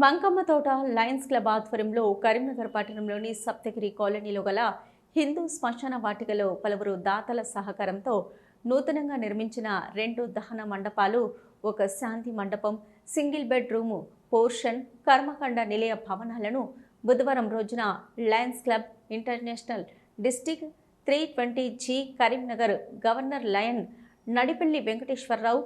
మంకమ్మ తోట Lions club ఆధ్వర్యంలో కరీంనగర్ పట్టణంలోని సప్తగిరి కాలనీలో గల హిందూ శ్మశాన వాటికలో పలువురు దాతల సహకారంతో నూతనంగా నిర్మించిన రెండు దహన మండపాలు ఒక శాంతి మండపం సింగిల్ బెడ్ రూము పోర్షన్ కర్మకాండ నిలయ భవనాలను బుధవారం రోజున lions club international district three twenty G Karimnagar governor lion Nadipalli Venkateswararao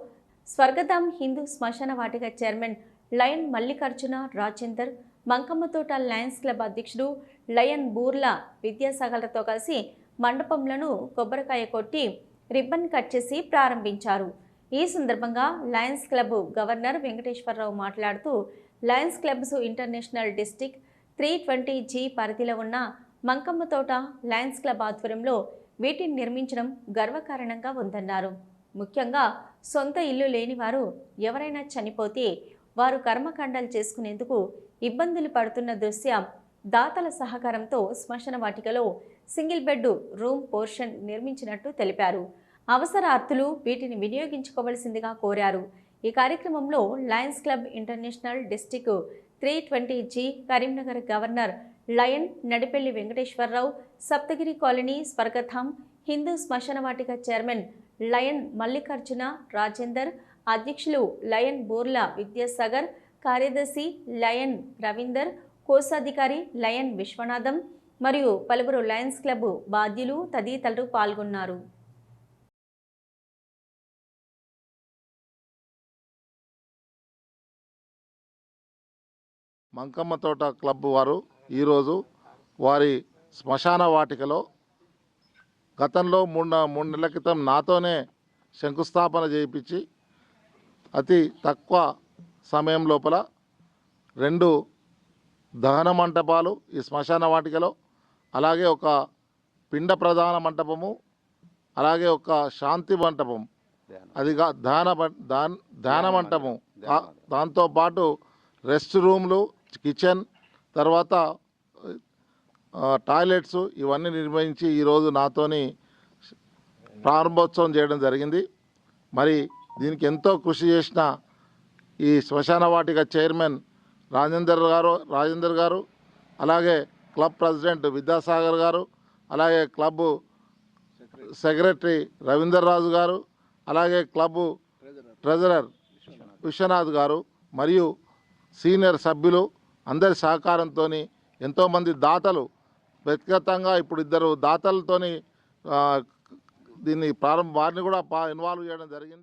Swargadham Hindu శ్మశాన వాటిక chairman lion Mallikarjuna Rajender Mankammathota lions club అధ్యక్షుడు లయన్ బూర్లా విద్యాసాగర్లతో కలిసి మండపంలను కొబ్బరికాయ కొట్టి రిబ్బన్ కట్ చేసి ప్రారంభించారు. ఈ సందర్భంగా లయన్స్ క్లబ్ గవర్నర్ వెంకటేశ్వరరావు మాట్లాడుతూ lions clubs international district three twenty G పరిధిలో ఉన్న మంకమ్మతోట లయన్స్ క్లబ్ ఆధ్వర్యంలో వీటిని నిర్మించడం గర్వకారణంగా ఉందన్నారు. ముఖ్యంగా సొంత ఇల్లు లేనివారు ఎవరైనా చనిపోతే వారు కర్మకాండాలు చేసుకునేందుకు ఇబ్బందులు పడుతున్న దృశ్యం దాతల సహకారంతో శ్మశాన వాటికలో సింగిల్ బెడ్ రూమ్ పోర్షన్ నిర్మించినట్టు తెలిపారు. అవసరార్థులు వీటిని వినియోగించుకోవలసిందిగా కోరారు. ఈ కార్యక్రమంలో lions club international district three twenty G Karimnagar governor lion Nadipelli Venkateswararao Saptagiri colony Swargadham Hindu శ్మశాన వాటిక చైర్మన్ లయన్ మల్లికార్జున రాజేందర్ అధ్యక్షులు లయన్ బోర్లా విద్యాసాగర్ కార్యదర్శి లయన్ రవీందర్ కోశాధికారి లయన్ విశ్వనాథం మరియు పలువురు లయన్స్ క్లబ్ బాధ్యులు తదితరులు పాల్గొన్నారు. మంకమ్మ తోట క్లబ్ వారు ఈరోజు వారి శ్మశాన వాటికలో గతంలో మూడు మూడు నెలల క్రితం నాతోనే శంకుస్థాపన చేయించి అతి తక్కువ సమయం లోపల రెండు దహన మంటపాలు ఈ శ్మశాన వాటికలో అలాగే ఒక పిండ ప్రధాన మంటపము అలాగే ఒక శాంతి మంటపం. అదిగా దాన్ ధ్యాన మంటపం. ఆ- దాంతోపాటు రెస్ట్ రూమ్లు కిచెన్ తర్వాత టాయిలెట్స్ ఇవన్నీ నిర్వహించి ఈరోజు నాతోని ప్రారంభోత్సవం చేయడం జరిగింది. మరి దీనికి ఎంతో కృషి చేసిన ఈ శ్మశాన వాటిక చైర్మన్ రాజేందర్ గారు రాజేందర్ గారు అలాగే క్లబ్ ప్రెసిడెంట్ విద్యాసాగర్ గారు అలాగే క్లబ్ సెక్రటరీ రవీందర్ రాజు గారు అలాగే క్లబ్ ట్రెజరర్ విశ్వనాథ్ గారు మరియు సీనియర్ సభ్యులు అందరి సహకారంతో ఎంతోమంది దాతలు వ్యక్తిగతంగా ఇప్పుడు ఇద్దరు దాతలతోని దీన్ని ప్రారంభ వారిని కూడా ఇన్వాల్వ్ చేయడం జరిగింది.